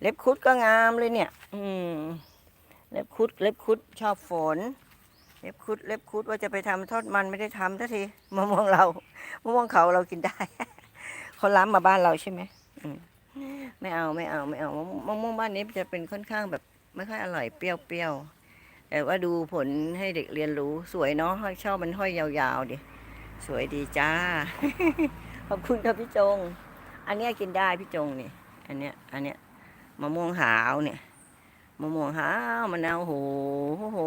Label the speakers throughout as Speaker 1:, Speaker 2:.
Speaker 1: เล็บคุดก็งามเลยเนี่ย อืม เล็บคุด เล็บคุดชอบฝน เล็บคุด เล็บคุดว่าจะไปทำทอดมันไม่ได้ทำทันทีมะม่วงเรา มะม่วงเขาเรากินได้เขาล้ำมาบ้านเราใช่ไหมอืมไม่เอาไม่เอาไม่เอามะม่วงม่วงบ้านนี้จะเป็นค่อนข้างแบบไม่ค่อยอร่อยเปรี้ยวเปรี้ยวแต่ว่าดูผลให้เด็กเรียนรู้สวยเนาะชอบมันห้อยยาวๆดิสวยดีจ้า ขอบคุณครับพี่จง อันนี้กินได้พี่จงนี่ อันเนี้ยอันเนี้ย มะม่วงหาวเนี่ยมะม่วงหาวมะนาวโหโห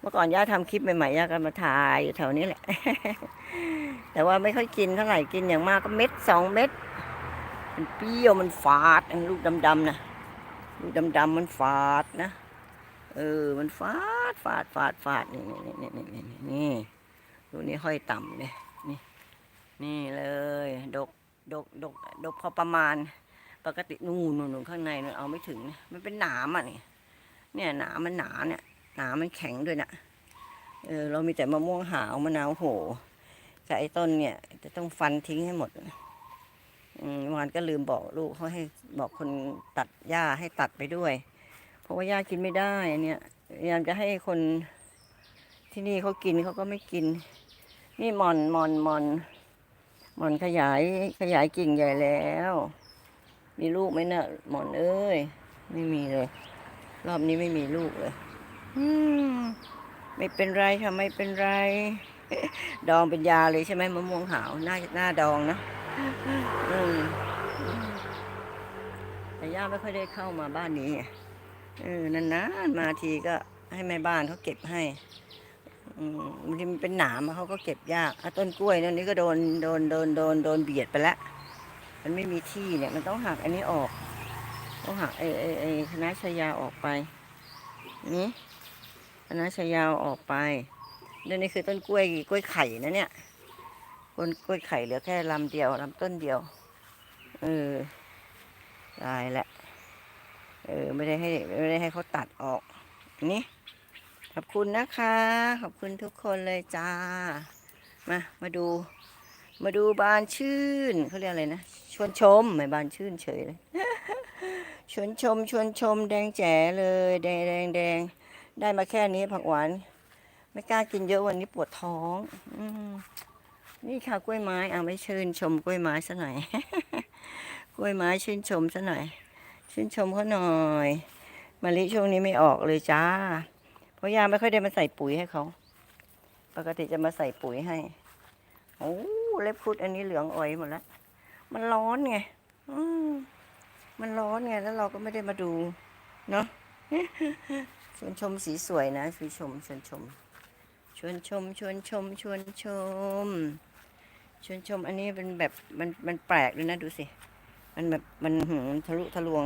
Speaker 1: เมื่อก่อนย่าทำคลิปใหม่ๆย่าก็มาถ่ายอยู่แถวนี้แหละ แต่ว่าไม่ค่อยกินเท่าไหร่กินอย่างมากก็เม็ดสองเม็ดมันเปรี้ยวมันฝาดลูกดำๆนะลูกดำๆมันฝาดนะเออ มันฝาดฝาดฝาดฝาดนี่นี่นี่นี่นี่นี่ดูนี่ห้อยต่ำเนี่ยนี่ นี่เลย ดก ดก ดก ดกพอประมาณ ปกตินู่นนู่นนู่นข้างในมันเอาไม่ถึงนะมันเป็นหนามอะนี่เนี่ยหนามมันหนาเนี่ยหนามันแข็งด้วยนะเออเรามีแต่มะม่วงหาวมะนาวโหกับไอ้ต้นเนี่ย จะต้องฟันทิ้งให้หมดอืมวานก็ลืมบอกลูกเขาให้บอกคนตัดหญ้าให้ตัดไปด้วย เพราะว่าหญ้ากินไม่ได้เนี่ยพยายามจะให้คนที่นี่เขากินเขาก็ไม่กิน นี่มอนมอนมอนมอนขยายขยายกิ่งใหญ่แล้ว มีลูกไหมเนะ่ะหมอนเอ้ย ไม่มีเลย รอบนี้ไม่มีลูกเลย อืม ไม่เป็นไรค่ะไม่เป็นไร ดองเป็นยาเลยใช่ไหมมะม่วงหาวหน้าหน้าดองนะ อืมแต่ย่าไม่ค่อยได้เข้ามาบ้านนี้ไงเออนานๆมาทีก็ให้แม่บ้านเขาเก็บให้อืมบางทีมันเป็นหนามอะเขาก็เก็บยากอะต้นกล้วยนั่นนี่ก็โดนโดนโดนโดนโดนเบียดไปแล้ว มันไม่มีที่เนี่ย มันต้องหักอันนี้ออก ต้องหักไอ้ไอ้ไอ้คณะชายาออกไป นี่คณะชายาออกไปนี่นี่คือต้นกล้วยกล้วยไข่นะเนี่ยต้นกล้วยไข่เหลือแค่ลำเดียวลำต้นเดียว เออตายละ เออ ไม่ได้ให้ไม่ได้ให้เขาตัดออก นี่ขอบคุณนะคะ ขอบคุณทุกคนเลยจ้า มา มาดู มาดูบานชื่นเขาเรียกอะไรนะชวนชมไม่บานชื่นเฉยเลยชวนชมชวนชมแดงแจ๋เลย แดงแดงแดงได้มาแค่นี้ผักหวาน ไม่กล้ากินเยอะวันนี้ปวดท้องอนี่ค่ะกล้วยไม้เอาไม่ชื่นชมกล้วยไม้ซะหน่อยกล้วยไม้ชื่นชมซะหน่อย ชื่นชมเขาหน่อยมะลิช่วงนี้ไม่ออกเลยจ้า เพราะยาไม่ค่อยได้มาใส่ปุ๋ยให้เขา ปกติจะมาใส่ปุ๋ยให้โอ้ เล็บคุดอันนี้เหลืองอ่อยหมดแล้ว มันร้อนไงมันร้อนไง แล้วเราก็ไม่ได้มาดู เนาะชวนชมสีสวยนะชวนชมชวนชม ชวนชม ชวนชม ชวนชม ชวนชม อันนี้เป็นแบบมันมันแปลกด้วยนะดูสิ มันแบบมันหืมทะลุทะลวง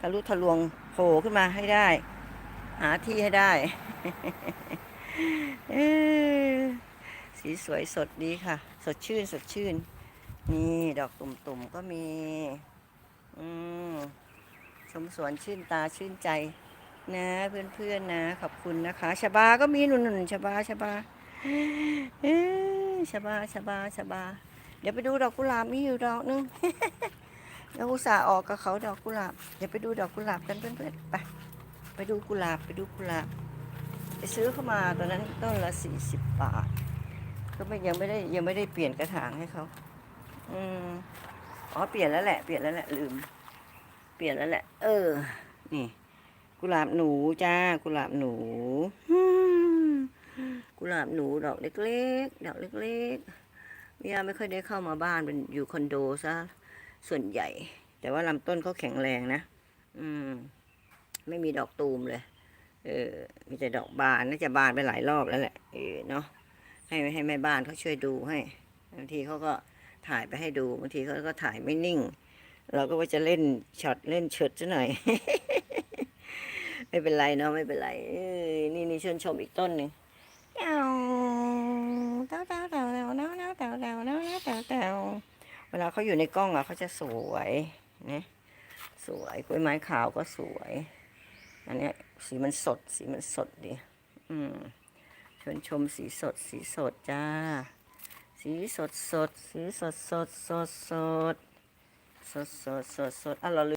Speaker 1: ทะลุทะลวงโผล่ขึ้นมาให้ได้ หาที่ให้ได้ เออ สีสวยสดดีค่ะ สดชื่นสดชื่น นี่ดอกตุ่มๆก็มี อืมชมสวนชื่นตาชื่นใจ นะเพื่อนๆนะ ขอบคุณนะคะชบาก็มีหนุนๆชบาชบาเอ้ยชบาชบาชบา เดี๋ยวไปดูดอกกุหลาบมีอยู่ดอกนึงแล้วอุตส่าห์ออกกับเขาดอกกุหลาบ เดี๋ยวไปดูดอกกุหลาบกันเพื่อนๆ ไป ไปดูกุหลาบ ไปดูกุหลาบ ไปซื้อเข้ามาตอนนั้นต้นละสี่สิบบาท ก็ไม่ยังไม่ได้ยังไม่ได้เปลี่ยนกระถางให้เขาอืมอ๋อเปลี่ยนแล้วแหละเปลี่ยนแล้วแหละลืม เปลี่ยนแล้วแหละ เออ นี่ กุหลาบหนูจ้า กุหลาบหนูกุหลาบหนูดอกเล็กๆดอกเล็กๆมิยาไม่ค่อยได้เข้ามาบ้านเป็นอยู่คอนโดซะส่วนใหญ่ แต่ว่าลำต้นเขาแข็งแรงนะอืม ไม่มีดอกตูมเลย เออ มีแต่ดอกบานน่าจะบานไปหลายรอบแล้วแหละเออเนาะ ให้ให้แม่บ้านเขาช่วยดูให้บางทีเขาก็ถ่ายไปให้ดูบางทีเขาก็ถ่ายไม่นิ่ง เราก็ว่าจะเล่นช็อตเล่นเฉิดซะหน่อย ไม่เป็นไรเนาะไม่เป็นไรนี่นี่ชวนชมอีกต้นหนึ่งเต้าเต้าเต้าเต้าเต้าเต้าเต้าเต้าเต้าเต้าเต้าเต้าเวลาเขาอยู่ในกล้องอะเขาจะสวยนะสวยกล้วยไม้ขาวก็สวย อันนี้สีมันสดสีมันสดดี อืม ชวนชมสีสดสีสดจ้า สีสดสดสีสดสดสดสดสดสดสดสดอะเราลื